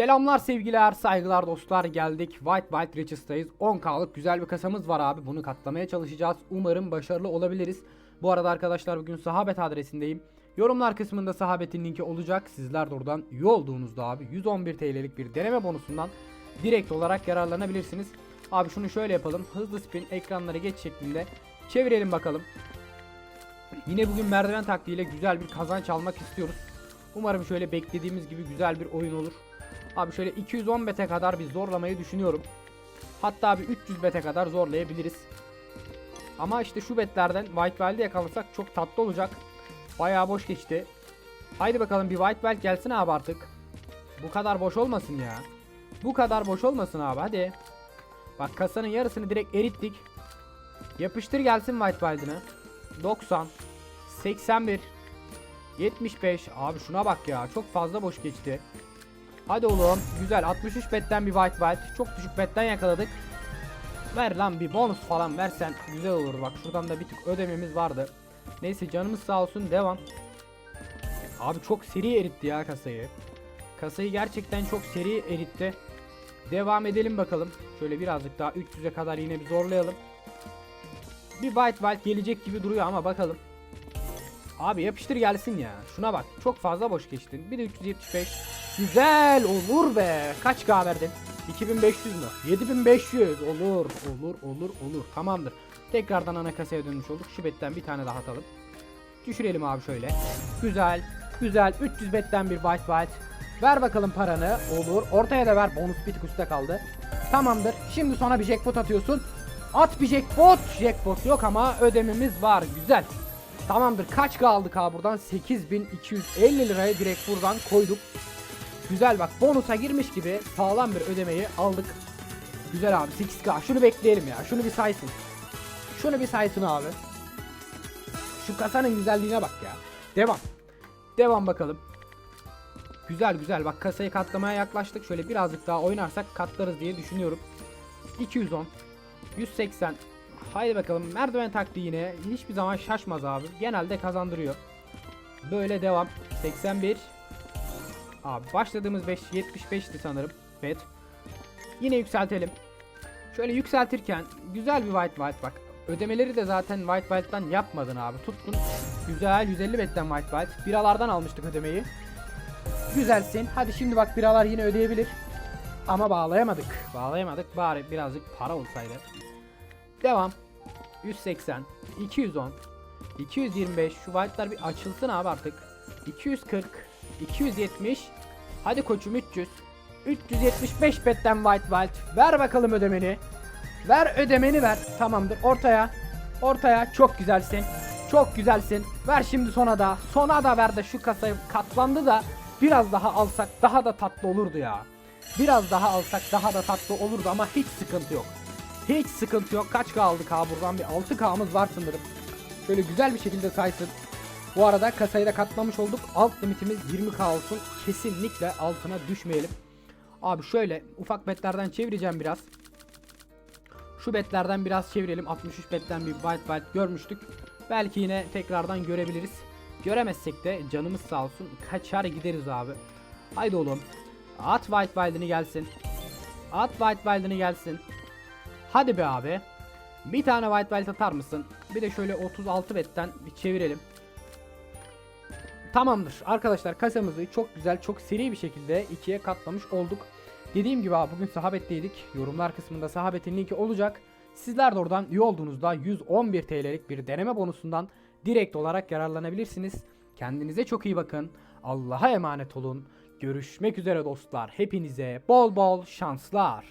Selamlar sevgiler, saygılar dostlar. Geldik White Wild Riches'tayız. 10K'lık güzel bir kasamız var abi. Bunu katlamaya çalışacağız. Umarım başarılı olabiliriz. Bu arada arkadaşlar bugün sahabet adresindeyim. Yorumlar kısmında sahabetin linki olacak. Sizler de oradan üye olduğunuzda abi 111 TL'lik bir deneme bonusundan direkt olarak yararlanabilirsiniz. Abi şunu şöyle yapalım. Hızlı spin ekranları geç şeklinde çevirelim bakalım. Yine bugün merdiven taktiğiyle güzel bir kazanç almak istiyoruz. Umarım şöyle beklediğimiz gibi güzel bir oyun olur. Abi şöyle 210 bete kadar bir zorlamayı düşünüyorum. Hatta bir 300 bete kadar zorlayabiliriz. Ama işte şu betlerden White Wild'i yakalarsak çok tatlı olacak. Bayağı boş geçti. Haydi bakalım bir White Wild gelsin abi artık. Bu kadar boş olmasın ya. Bu kadar boş olmasın abi hadi. Bak kasanın yarısını direkt erittik. Yapıştır gelsin White Wild'ını. 90 81 75 Abi şuna bak ya çok fazla boş geçti Hadi oğlum güzel. 63 betten bir white white. Çok düşük betten yakaladık. Ver lan bir bonus falan versen güzel olur. Bak şuradan da bir tık ödememiz vardı. Neyse canımız sağ olsun. Devam. Abi çok seri eritti ya kasayı. Kasayı gerçekten çok seri eritti. Devam edelim bakalım. Şöyle birazcık daha 300'e kadar yine bir zorlayalım. Bir white white gelecek gibi duruyor ama bakalım Abi yapıştır gelsin ya. Şuna bak. Çok fazla boş geçtin. Bir de 375. Güzel olur be. Kaç K verdin? 2500 mü? 7500. Olur. Olur. Olur. Olur. Tamamdır. Tekrardan ana kasaya dönmüş olduk. Şu betten bir tane daha atalım. Düşürelim abi şöyle. Güzel. Güzel. 300 betten bir white white. Ver bakalım paranı. Olur. Ortaya da ver. Bonus bir tık üstte kaldı. Tamamdır. Şimdi sonra bir jackpot atıyorsun. At bir jackpot. Jackpot yok ama ödememiz var. Güzel. Tamamdır. Kaç kaldık abi buradan? 8250 liraya direkt buradan koyduk. Güzel bak bonusa girmiş gibi sağlam bir ödemeyi aldık. Güzel abi 8K. Şunu bekleyelim ya. Şunu bir saysın. Şunu bir saysın abi. Şu kasanın güzelliğine bak ya. Devam. Devam bakalım. Güzel güzel bak kasayı katlamaya yaklaştık. Şöyle birazcık daha oynarsak katlarız diye düşünüyorum. 210 180 Haydi bakalım merdiven taktiği yine hiçbir zaman şaşmaz abi. Genelde kazandırıyor. Böyle devam. 81. Abi başladığımız 5 75'ti sanırım. Bet. Yine yükseltelim. Şöyle yükseltirken güzel bir white white bak. Ödemeleri de zaten white white'dan yapmadın abi. Tuttun. Güzel 150 betten white white. Biralardan almıştık ödemeyi. Güzelsin. Hadi şimdi bak biralar yine ödeyebilir. Ama bağlayamadık. Bağlayamadık. Bari birazcık para olsaydı. Devam. 180, 210, 225. Şu white'lar bir açılsın abi artık. 240, 270. Hadi koçum 300. 375 betten white white. Ver bakalım ödemeni. Ver ödemeni ver. Tamamdır. Ortaya. Ortaya. Çok güzelsin. Çok güzelsin. Ver şimdi sona da. Sona da ver de şu kasayı katlandı da biraz daha alsak daha da tatlı olurdu ya. Biraz daha alsak daha da tatlı olurdu ama hiç sıkıntı yok. Hiç sıkıntı yok. Kaç kaldık ha buradan bir 6K'mız var sanırım. Şöyle güzel bir şekilde saysın. Bu arada kasayı da katlamış olduk. Alt limitimiz 20K olsun. Kesinlikle altına düşmeyelim. Abi şöyle ufak betlerden çevireceğim biraz. Şu betlerden biraz çevirelim. 63 betten bir white white görmüştük. Belki yine tekrardan görebiliriz. Göremezsek de canımız sağ olsun. Kaçar gideriz abi. Haydi oğlum. At white wild'ini gelsin. At white wild'ini gelsin. Hadi be abi. Bir tane white belt atar mısın? Bir de şöyle 36 betten bir çevirelim. Tamamdır. Arkadaşlar kasamızı çok güzel, çok seri bir şekilde ikiye katlamış olduk. Dediğim gibi abi bugün sahabetteydik. Yorumlar kısmında sahabetin linki olacak. Sizler de oradan üye olduğunuzda 111 TL'lik bir deneme bonusundan direkt olarak yararlanabilirsiniz. Kendinize çok iyi bakın. Allah'a emanet olun. Görüşmek üzere dostlar. Hepinize bol bol şanslar.